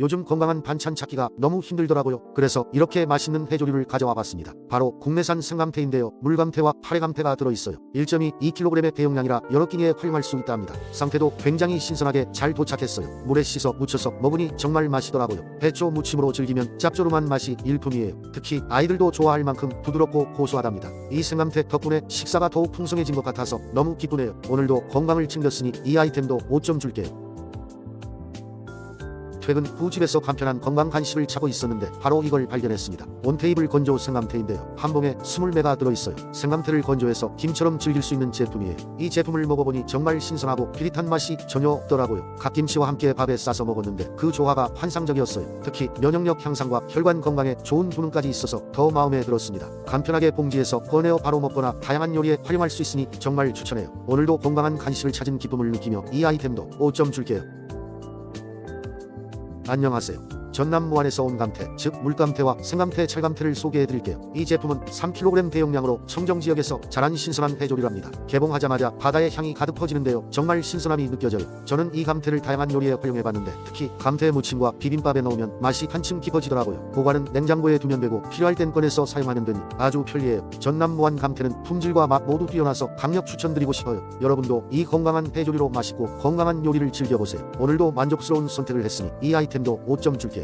요즘 건강한 반찬 찾기가 너무 힘들더라고요. 그래서 이렇게 맛있는 해조류를 가져와 봤습니다. 바로 국내산 생감태인데요. 물감태와 파래감태가 들어있어요. 1.2kg의 대용량이라 여러 끼니에 활용할 수 있답니다. 상태도 굉장히 신선하게 잘 도착했어요. 물에 씻어 무쳐서 먹으니 정말 맛있더라고요. 해초 무침으로 즐기면 짭조름한 맛이 일품이에요. 특히 아이들도 좋아할 만큼 부드럽고 고소하답니다. 이 생감태 덕분에 식사가 더욱 풍성해진 것 같아서 너무 기쁘네요. 오늘도 건강을 챙겼으니 이 아이템도 5점 줄게요. 최근 후 집에서 간편한 건강 간식을 찾고 있었는데 바로 이걸 발견했습니다. 온테이블 건조 생감태인데요. 한 봉에 20매가 들어있어요. 생감태를 건조해서 김처럼 즐길 수 있는 제품이에요. 이 제품을 먹어보니 정말 신선하고 비릿한 맛이 전혀 없더라고요. 갓김치와 함께 밥에 싸서 먹었는데 그 조화가 환상적이었어요. 특히 면역력 향상과 혈관 건강에 좋은 기능까지 있어서 더 마음에 들었습니다. 간편하게 봉지에서 꺼내어 바로 먹거나 다양한 요리에 활용할 수 있으니 정말 추천해요. 오늘도 건강한 간식을 찾은 기쁨을 느끼며 이 아이템도 5점 줄게요. 안녕하세요. 전남 무안에서 온 감태, 즉 물감태와 생감태, 찰감태를 소개해 드릴게요. 이 제품은 3kg 대용량으로 청정 지역에서 자란 신선한 해조류랍니다. 개봉하자마자 바다의 향이 가득 퍼지는데요. 정말 신선함이 느껴져요. 저는 이 감태를 다양한 요리에 활용해 봤는데 특히 감태 무침과 비빔밥에 넣으면 맛이 한층 깊어지더라고요. 보관은 냉장고에 두면 되고 필요할 땐 꺼내서 사용하면 되니 아주 편리해요. 전남 무안 감태는 품질과 맛 모두 뛰어나서 강력 추천드리고 싶어요. 여러분도 이 건강한 해조류로 맛있고 건강한 요리를 즐겨보세요. 오늘도 만족스러운 선택을 했으니 이 아이템도 5점 줄게요.